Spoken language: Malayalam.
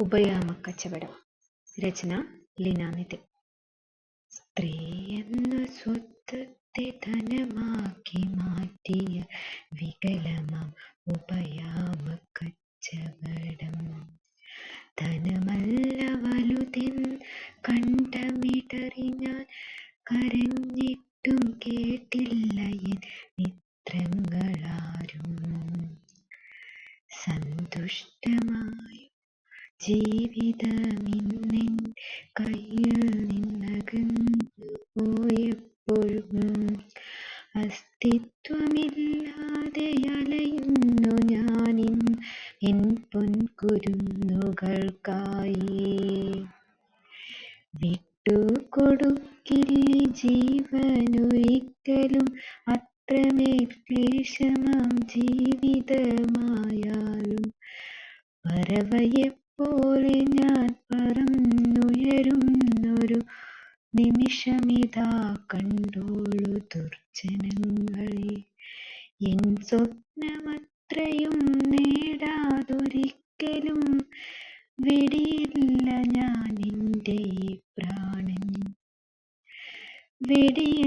ഉപയാമക്കച്ചവടം. രചന ലീനാനിധി. സ്ത്രീ എന്ന സ്വത്വത്തെ ധനമാക്കി മാറ്റിയ വികലമാം ഉപയാമക്കച്ചവടം. ധനമല്ല വലുതെൻ കണ്ടമിടറി ഞാൻ കരഞ്ഞിട്ടും കേട്ടില്ല എൻ മിത്രങ്ങളാരും സന്തുഷ്ടമായും ജീവിതമിന്നെൻ കയ്യിൽ നിന്നകന്നു പോയപ്പോഴും അസ്തിത്വമില്ലാതെ അലയുന്നു ഞാനിൻ എൻ പൊൻകുരുന്നുകൾക്കായി. വിട്ടുകൊടുക്കില്ലീ ജീവനൊരിക്കലും അത്രമേൽ ക്ലേശമാം ജീവിതമായാലും. പറവയെപ്പോലെ ഞാൻ പറന്നുയരുന്നൊരു നിമിഷമിതാ കണ്ടോളൂ ദുർജനങ്ങളെ. എൻ സ്വപ്നമത്രയും നേടാതൊരിക്കലും വെടിയില്ല ഞാൻ എന്റെ പ്രാണൻ വെടിയ